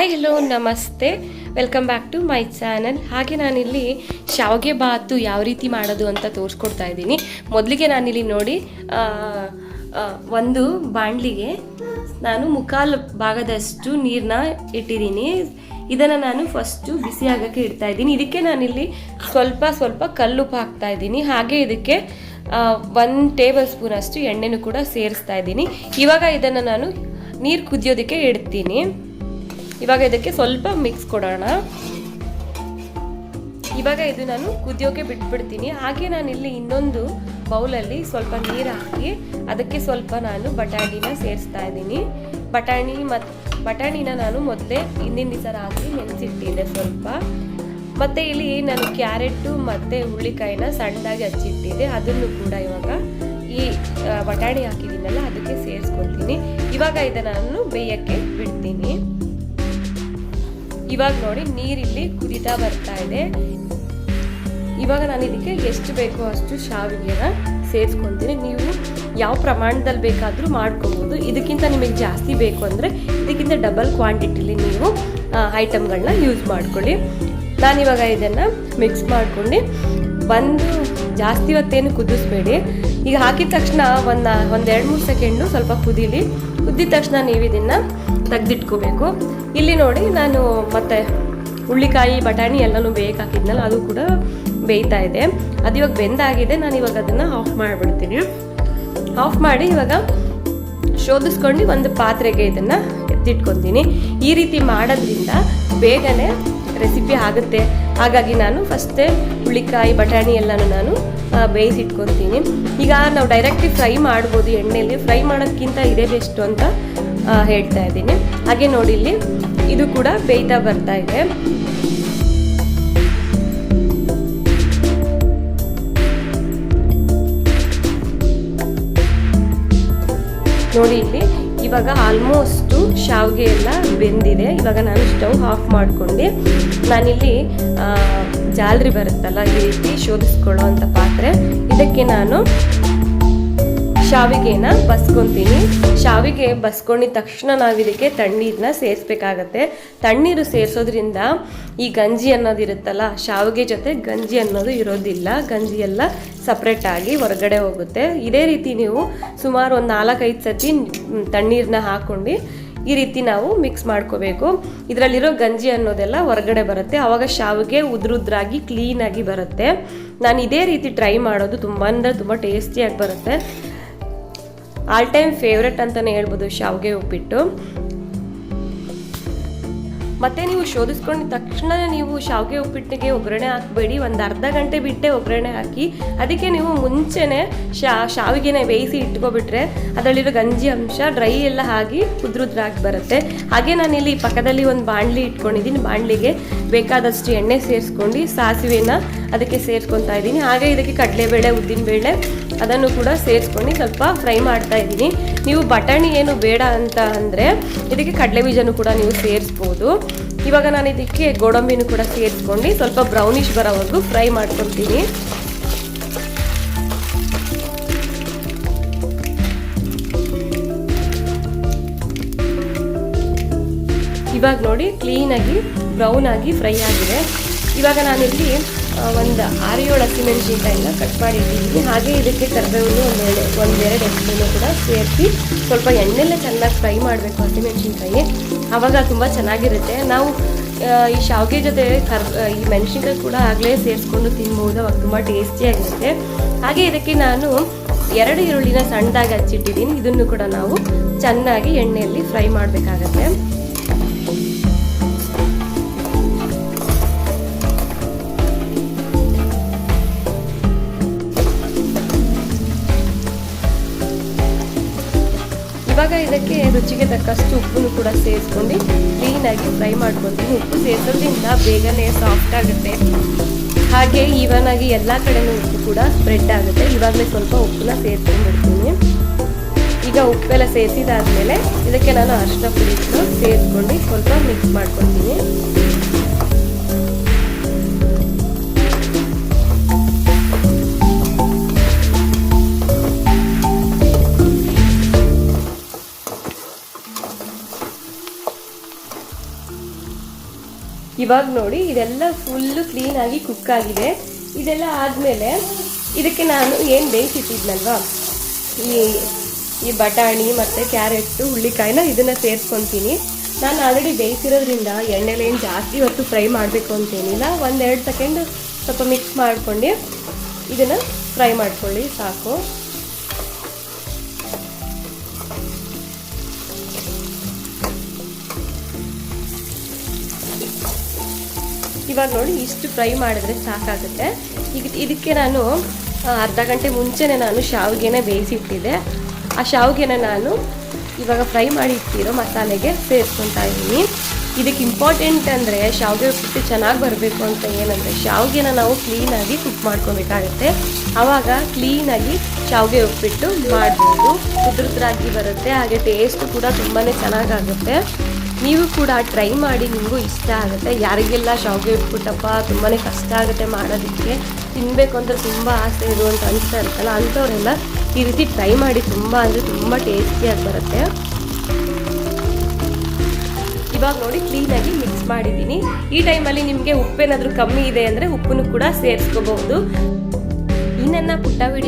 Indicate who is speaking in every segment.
Speaker 1: Hi, hello, ನಮಸ್ತೆ. Welcome back to my channel ಹಾಗೆ ನಾನಿಲ್ಲಿ ಶಾವಿಗೆ ಬಾತು ಯಾವ ರೀತಿ ಮಾಡೋದು ಅಂತ ತೋರಿಸ್ಕೊಡ್ತಾ ಇದ್ದೀನಿ. ಮೊದಲಿಗೆ ನಾನಿಲ್ಲಿ ನೋಡಿ ಒಂದು ಬಾಣಲಿಗೆ ನಾನು ಮುಕ್ಕಾಲು ಭಾಗದಷ್ಟು ನೀರನ್ನ ಇಟ್ಟಿದ್ದೀನಿ. ಇದನ್ನು ನಾನು ಫಸ್ಟು ಬಿಸಿ ಆಗೋಕ್ಕೆ ಇಡ್ತಾ ಇದ್ದೀನಿ. ಇದಕ್ಕೆ ನಾನಿಲ್ಲಿ ಸ್ವಲ್ಪ ಸ್ವಲ್ಪ ಕಲ್ಲುಪ್ಪು ಹಾಕ್ತಾ ಇದ್ದೀನಿ. ಹಾಗೆ ಇದಕ್ಕೆ ಒನ್ ಟೇಬಲ್ ಸ್ಪೂನ್ ಅಷ್ಟು ಎಣ್ಣೆನೂ ಕೂಡ ಸೇರಿಸ್ತಾ ಇದ್ದೀನಿ. ಇವಾಗ ಇದನ್ನು ನಾನು ನೀರು ಕುದಿಯೋದಕ್ಕೆ ಇಡ್ತೀನಿ. ಇವಾಗ ಇದಕ್ಕೆ ಸ್ವಲ್ಪ ಮಿಕ್ಸ್ ಕೊಡೋಣ. ಇವಾಗ ಇದು ನಾನು ಕುದಿಯೋಕೆ ಬಿಟ್ಬಿಡ್ತೀನಿ. ಹಾಗೆ ನಾನು ಇಲ್ಲಿ ಇನ್ನೊಂದು ಬೌಲಲ್ಲಿ ಸ್ವಲ್ಪ ನೀರು ಹಾಕಿ ಅದಕ್ಕೆ ಸ್ವಲ್ಪ ನಾನು ಬಟಾಣಿನ ಸೇರಿಸ್ತಾ ಇದ್ದೀನಿ. ಬಟಾಣಿ ಮತ್ತು ಬಟಾಣಿನ ನಾನು ಮೊದಲೇ ಹಿಂದಿನ ದಿವಸ ಹಾಕಿ ನೆನೆಸಿಟ್ಟಿದ್ದೆ ಸ್ವಲ್ಪ. ಮತ್ತು ಇಲ್ಲಿ ನಾನು ಕ್ಯಾರೆಟು ಮತ್ತು ಹುಳಿಕಾಯಿನ ಸಣ್ಣದಾಗಿ ಹಚ್ಚಿಟ್ಟಿದ್ದೆ. ಅದನ್ನು ಕೂಡ ಇವಾಗ ಈ ಬಟಾಣಿ ಹಾಕಿದ್ದೀನಲ್ಲ, ಅದಕ್ಕೆ ಸೇರಿಸ್ಕೊಳ್ತೀನಿ. ಇವಾಗ ಇದನ್ನು ನಾನು ಬೇಯಕ್ಕೆ ಬಿಡ್ತೀನಿ. ಇವಾಗ ನೋಡಿ ನೀರಿಲ್ಲಿ ಕುದಿತಾ ಬರ್ತಾ ಇದೆ. ಇವಾಗ ನಾನು ಇದಕ್ಕೆ ಎಷ್ಟು ಬೇಕೋ ಅಷ್ಟು ಶಾವಿಗೆನ ಸೇರಿಸ್ಕೊತೀನಿ. ನೀವು ಯಾವ ಪ್ರಮಾಣದಲ್ಲಿ ಬೇಕಾದರೂ ಮಾಡ್ಕೊಬೋದು. ಇದಕ್ಕಿಂತ ನಿಮಗೆ ಜಾಸ್ತಿ ಬೇಕು ಅಂದರೆ ಇದಕ್ಕಿಂತ ಡಬಲ್ ಕ್ವಾಂಟಿಟಿಲಿ ನೀವು ಐಟಮ್ಗಳನ್ನ ಯೂಸ್ ಮಾಡ್ಕೊಳ್ಳಿ. ನಾನಿವಾಗ ಇದನ್ನು ಮಿಕ್ಸ್ ಮಾಡ್ಕೊಂಡು ಒಂದು ಜಾಸ್ತಿ ಹೊತ್ತೇನು ಕುದಿಸ್ಬೇಡಿ. ಈಗ ಹಾಕಿದ ತಕ್ಷಣ ಒಂದು ಒಂದೆರಡು ಮೂರು ಸೆಕೆಂಡು ಸ್ವಲ್ಪ ಕುದೀಲಿ. ಕುದ್ದಿದ ತಕ್ಷಣ ನೀವು ಇದನ್ನು ತೆಗೆದಿಟ್ಕೋಬೇಕು. ಇಲ್ಲಿ ನೋಡಿ ನಾನು ಮತ್ತೆ ಹುಳ್ಳಿಕಾಯಿ, ಬಟಾಣಿ ಎಲ್ಲನೂ ಬೇಯಕ್ಕೆ ಹಾಕಿದ್ನಲ್ಲ, ಅದು ಕೂಡ ಬೇಯ್ತಾ ಇದೆ. ಅದು ಇವಾಗ ಬೆಂದಾಗಿದೆ, ನಾನು ಇವಾಗ ಅದನ್ನು ಆಫ್ ಮಾಡಿಬಿಡ್ತೀನಿ. ಆಫ್ ಮಾಡಿ ಇವಾಗ ಶೋಧಿಸ್ಕೊಂಡು ಒಂದು ಪಾತ್ರೆಗೆ ಇದನ್ನು ಎತ್ತಿಟ್ಕೊತೀನಿ. ಈ ರೀತಿ ಮಾಡೋದ್ರಿಂದ ಬೇಗನೆ ರೆಸಿಪಿ ಆಗುತ್ತೆ. ಹಾಗಾಗಿ ನಾನು ಫಸ್ಟೇ ಹುಳಿಕಾಯಿ, ಬಟಾಣಿ ಎಲ್ಲನೂ ನಾನು ಬೇಯಿಸಿಟ್ಕೊತೀನಿ ಈಗ ನಾವು ಡೈರೆಕ್ಟ್ ಫ್ರೈ ಮಾಡ್ಬೋದು ಎಣ್ಣೆಯಲ್ಲಿ ಫ್ರೈ ಮಾಡೋಕ್ಕಿಂತ ಇದೇ ಬೆಸ್ಟು ಅಂತ ಹೇಳ್ತಾ ಇದ್ದೀನಿ. ಹಾಗೆ ನೋಡಿ ಇಲ್ಲಿ, ಇದು ಕೂಡ ಬೇಯ್ತಾ ಬರ್ತಾ ಇದೆ. ನೋಡಿ ಇಲ್ಲಿ ಇವಾಗ ಆಲ್ಮೋಸ್ಟು ಶಾವಿಗೆ ಎಲ್ಲ ಬೆಂದಿದೆ. ಇವಾಗ ನಾನು ಸ್ಟವ್ ಆಫ್ ಮಾಡಿಕೊಂಡು. ನಾನಿಲ್ಲಿ ಜಾಲರಿ ಬರುತ್ತಲ್ಲ, ಈ ರೀತಿ ಶೋಧಿಸ್ಕೊಳ್ಳೋ ಅಂಥ ಪಾತ್ರೆ. ಇದಕ್ಕೆ ನಾನು ಶಾವಿಗೆನ ಬಸ್ಕೊತೀನಿ. ಶಾವಿಗೆ ಬಸ್ಕೊಂಡಿದ ತಕ್ಷಣ ನಾವು ಇದಕ್ಕೆ ತಣ್ಣೀರನ್ನ ಸೇರಿಸ್ಬೇಕಾಗತ್ತೆ. ತಣ್ಣೀರು ಸೇರಿಸೋದ್ರಿಂದ ಈ ಗಂಜಿ ಅನ್ನೋದು ಇರುತ್ತಲ್ಲ, ಶಾವಿಗೆ ಜೊತೆ ಗಂಜಿ ಅನ್ನೋದು ಇರೋದಿಲ್ಲ. ಗಂಜಿ ಎಲ್ಲ ಸಪ್ರೇಟಾಗಿ ಹೊರಗಡೆ ಹೋಗುತ್ತೆ. ಇದೇ ರೀತಿ ನೀವು ಸುಮಾರು ಒಂದು ನಾಲ್ಕೈದು ಸತಿ ತಣ್ಣೀರನ್ನ ಹಾಕ್ಕೊಂಡು ಈ ರೀತಿ ನಾವು ಮಿಕ್ಸ್ ಮಾಡ್ಕೋಬೇಕು. ಇದರಲ್ಲಿರೋ ಗಂಜಿ ಅನ್ನೋದೆಲ್ಲ ಹೊರಗಡೆ ಬರುತ್ತೆ. ಆವಾಗ ಶಾವಿಗೆ ಉದ್ರುದ್ರಾಗಿ ಕ್ಲೀನಾಗಿ ಬರುತ್ತೆ. ನಾನು ಇದೇ ರೀತಿ ಟ್ರೈ ಮಾಡೋದು ತುಂಬ ಅಂದರೆ ತುಂಬ ಟೇಸ್ಟಿಯಾಗಿ ಬರುತ್ತೆ. ಆಲ್ ಟೈಮ್ ಫೇವ್ರೆಟ್ ಅಂತಲೇ ಹೇಳ್ಬೋದು ಶಾವಿಗೆ ಉಪ್ಪಿಟ್ಟು. ಮತ್ತೆ ನೀವು ಶೋಧಿಸ್ಕೊಂಡ ತಕ್ಷಣ ನೀವು ಶಾವಿಗೆ ಉಪ್ಪಿಟ್ಟಿಗೆ ಒಗ್ಗರಣೆ ಹಾಕಬೇಡಿ, ಒಂದು ಅರ್ಧ ಗಂಟೆ ಬಿಟ್ಟೆ ಒಗ್ಗರಣೆ ಹಾಕಿ, ಅದಕ್ಕೆ ನೀವು ಮುಂಚೆನೆ ಶಾ, ಶಾವಿಗೆನ ಬೇಯಿಸಿ ಇಟ್ಕೊಬಿಟ್ರೆ ಅದರಲ್ಲಿರೋ ಗಂಜಿ ಅಂಶ ಡ್ರೈ ಎಲ್ಲ ಆಗಿ ಉದ್ರುದ್ರಾಗಿ ಬರುತ್ತೆ. ಹಾಗೆ ನಾನಿಲ್ಲಿ ಪಕ್ಕದಲ್ಲಿ ಒಂದು ಬಾಣಲಿ ಇಟ್ಕೊಂಡಿದ್ದೀನಿ. ಬಾಣಲಿಗೆ ಬೇಕಾದಷ್ಟು ಎಣ್ಣೆ ಸೇರಿಸ್ಕೊಂಡು ಸಾಸಿವೆನ ಅದಕ್ಕೆ ಸೇರಿಸ್ಕೊತಾ ಇದ್ದೀನಿ. ಹಾಗೆ ಇದಕ್ಕೆ ಕಡಲೆಬೇಳೆ, ಉದ್ದಿನಬೇಳೆ ಅದನ್ನು ಕೂಡ ಸೇರಿಸ್ಕೊಂಡು ಸ್ವಲ್ಪ ಫ್ರೈ ಮಾಡ್ತಾ ಇದ್ದೀನಿ. ನೀವು ಬಟಾಣಿ ಏನು ಬೇಡ ಅಂತ ಅಂದರೆ ಇದಕ್ಕೆ ಕಡಲೆ ಬೀಜನೂ ಕೂಡ ನೀವು ಸೇರಿಸ್ಬೋದು. ಇವಾಗ ನಾನು ಇದಕ್ಕೆ ಗೋಡಂಬಿನೂ ಕೂಡ ಸೇರಿಸ್ಕೊಂಡು ಸ್ವಲ್ಪ ಬ್ರೌನಿಶ್ ಬರೋವರೆಗೂ ಫ್ರೈ ಮಾಡ್ಕೊತೀನಿ ಇವಾಗ ನೋಡಿ ಕ್ಲೀನಾಗಿ ಬ್ರೌನ್ ಆಗಿ ಫ್ರೈ ಆಗಿದೆ. ಇವಾಗ ನಾನಿಲ್ಲಿ ಒಂದು ಆರು ಏಳು ಹಸಿಮೆಣಸಿನ್ಕಾಯಿನ ಕಟ್ ಮಾಡಿ ಇಟ್ಟಿದ್ದೀನಿ ಹಾಗೆ ಇದಕ್ಕೆ ಕರ್ಬೇವನ್ನು ಒಂದೆರಡು ಒಂದೆರಡು ಎಣ್ಣೆನೂ ಕೂಡ ಸೇರಿಸಿ ಸ್ವಲ್ಪ ಎಣ್ಣೆಲ್ಲ ಚೆನ್ನಾಗಿ ಫ್ರೈ ಮಾಡಬೇಕು ಹಸಿಮೆಣಸಿನ್ಕಾಯಿ ಆವಾಗ ತುಂಬ ಚೆನ್ನಾಗಿರುತ್ತೆ. ನಾವು ಈ ಶಾವಿಗೆ ಜೊತೆ ಕರ್ ಈ ಮೆಣಸಿನ್ಕಾಯಿ ಕೂಡ ಆಗಲೇ ಸೇರಿಸ್ಕೊಂಡು ತಿನ್ಬೋದು. ಅವಾಗ ತುಂಬ ಟೇಸ್ಟಿಯಾಗಿರುತ್ತೆ ಹಾಗೆ ಇದಕ್ಕೆ ನಾನು ಎರಡು ಈರುಳ್ಳಿನ ಸಣ್ಣದಾಗಿ ಹಚ್ಚಿಟ್ಟಿದ್ದೀನಿ. ಇದನ್ನು ಕೂಡ ನಾವು ಚೆನ್ನಾಗಿ ಎಣ್ಣೆಯಲ್ಲಿ ಫ್ರೈ ಮಾಡಬೇಕಾಗತ್ತೆ. ಇವಾಗ ಇದಕ್ಕೆ ರುಚಿಗೆ ತಕ್ಕಷ್ಟು ಉಪ್ಪನ್ನು ಕೂಡ ಸೇರಿಸ್ಕೊಂಡು ಕ್ಲೀನಾಗಿ ಫ್ರೈ ಮಾಡ್ಕೊತೀನಿ ಉಪ್ಪು ಸೇರಿಸೋದ್ರಿಂದ ಬೇಗನೆ ಸಾಫ್ಟ್ ಆಗುತ್ತೆ. ಹಾಗೆ ಈವನ್ ಆಗಿ ಎಲ್ಲ ಕಡೆನೂ ಉಪ್ಪು ಕೂಡ ಸ್ಪ್ರೆಡ್ ಆಗುತ್ತೆ. ಇವಾಗಲೇ ಸ್ವಲ್ಪ ಉಪ್ಪನ್ನ ಸೇರಿಸ್ಕೊಂಡ್ಬಿಡ್ತೀನಿ ಈಗ ಉಪ್ಪೆಲ್ಲ ಸೇರಿಸಿದಾದ್ಮೇಲೆ ಇದಕ್ಕೆ ನಾನು ಅರಿಶಿನ ಪುಡಿ ಸೇರಿಸ್ಕೊಂಡು ಸ್ವಲ್ಪ ಮಿಕ್ಸ್ ಮಾಡ್ಕೊತೀನಿ ಇವಾಗ ನೋಡಿ, ಇದೆಲ್ಲ ಫುಲ್ಲು ಕ್ಲೀನಾಗಿ ಕುಕ್ ಆಗಿದೆ. ಇದೆಲ್ಲ ಆದಮೇಲೆ ಇದಕ್ಕೆ ನಾನು ಏನು ಬೇಯಿಸಿಟ್ಟಿದ್ನಲ್ವಾ ಈ ಈ ಬಟಾಣಿ ಮತ್ತು ಕ್ಯಾರೆಟ್ಟು ಹುಳ್ಳಿಕಾಯಿನ ಇದನ್ನು ಸೇರಿಸ್ಕೊತೀನಿ. ನಾನು ಆಲ್ರೆಡಿ ಬೇಯಿಸಿರೋದ್ರಿಂದ ಎಣ್ಣೆಲಿ ಏನು ಜಾಸ್ತಿ ಹೊತ್ತು ಫ್ರೈ ಮಾಡಬೇಕು ಅಂತೇನಿಲ್ಲ. ಒಂದೆರಡು ಸೆಕೆಂಡ್ ಸ್ವಲ್ಪ ಮಿಕ್ಸ್ ಮಾಡ್ಕೊಂಡು ಇದನ್ನು ಫ್ರೈ ಮಾಡ್ಕೊಳ್ಳಿ ಸಾಕು. ಇವಾಗ ನೋಡಿ ಇಷ್ಟು ಫ್ರೈ ಮಾಡಿದ್ರೆ ಸಾಕಾಗುತ್ತೆ. ಈಗ ಇದಕ್ಕೆ ನಾನು ಅರ್ಧ ಗಂಟೆ ಮುಂಚೆನೇ ನಾನು ಶಾವಿಗೆನ ಬೇಯಿಸಿಟ್ಟಿದ್ದೆ. ಆ ಶಾವಿಗೆನ ನಾನು ಇವಾಗ ಫ್ರೈ ಮಾಡಿ ಇಟ್ಟಿರೋ ಮಸಾಲೆಗೆ ಸೇರಿಸ್ಕೊತಾ ಇದ್ದೀನಿ. ಇದಕ್ಕೆ ಇಂಪಾರ್ಟೆಂಟ್ ಅಂದರೆ ಶಾವಿಗೆ ಉಪ್ಪಿಟ್ಟು ಚೆನ್ನಾಗಿ ಬರಬೇಕು ಅಂತ ಏನಂದರೆ ಶಾವಿಗೆನ ನಾವು ಕ್ಲೀನಾಗಿ ಕುಕ್ ಮಾಡ್ಕೊಬೇಕಾಗುತ್ತೆ. ಆವಾಗ ಕ್ಲೀನಾಗಿ ಶಾವಿಗೆ ಉಪ್ಪಿಟ್ಟು ಮಾಡ್ಬೋದು. ಉದುರುದ್ರಾಗಿ ಬರುತ್ತೆ, ಹಾಗೆ ಟೇಸ್ಟ್ ಕೂಡ ತುಂಬಾ ಚೆನ್ನಾಗಾಗುತ್ತೆ. ನೀವು ಕೂಡ ಟ್ರೈ ಮಾಡಿ ನಿಮಗೂ ಇಷ್ಟ ಆಗುತ್ತೆ. ಯಾರಿಗೆಲ್ಲ ಶಾವಿಗೆ ಉಪ್ಪುಟ್ಟಪ್ಪ ತುಂಬಾ ಕಷ್ಟ ಆಗುತ್ತೆ ಮಾಡೋದಕ್ಕೆ. ತಿನ್ನಬೇಕು ಅಂತ ತುಂಬ ಆಸೆ ಇದು ಅಂತ ಅನಿಸ್ತಾ ಇರುತ್ತಲ್ಲ, ಅಂಥವರೆಲ್ಲ ಈ ರೀತಿ ಟ್ರೈ ಮಾಡಿ ತುಂಬ ಅಂದರೆ ತುಂಬ ಟೇಸ್ಟಿಯಾಗಿ ಬರುತ್ತೆ. ಇವಾಗ ನೋಡಿ ಕ್ಲೀನಾಗಿ ಮಿಕ್ಸ್ ಮಾಡಿದ್ದೀನಿ. ಈ ಟೈಮಲ್ಲಿ ನಿಮಗೆ ಉಪ್ಪೇನಾದರೂ ಕಮ್ಮಿ ಇದೆ ಅಂದರೆ ಉಪ್ಪನ್ನು ಕೂಡ ಸೇರಿಸ್ಕೋಬಹುದು.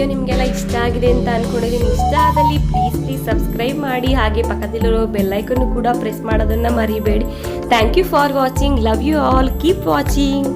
Speaker 1: ವಿಡಿಯೋ ನಿಮಗೆಲ್ಲ ಇಷ್ಟ ಆಗಿದೆ ಅಂತ ಅನ್ಕೊಂಡಿದ್ದೀನಿ. ಇಷ್ಟ ಆದಲ್ಲಿ ಪ್ಲೀಸ್ ಪ್ಲೀಸ್ ಸಬ್ಸ್ಕ್ರೈಬ್ ಮಾಡಿ. ಹಾಗೆ ಪಕ್ಕದಲ್ಲಿರೋ ಬೆಲ್ಲೈಕನ್ನು ಕೂಡ ಪ್ರೆಸ್ ಮಾಡೋದನ್ನು ಮರಿಬೇಡಿ. Thank you for watching love you all keep watching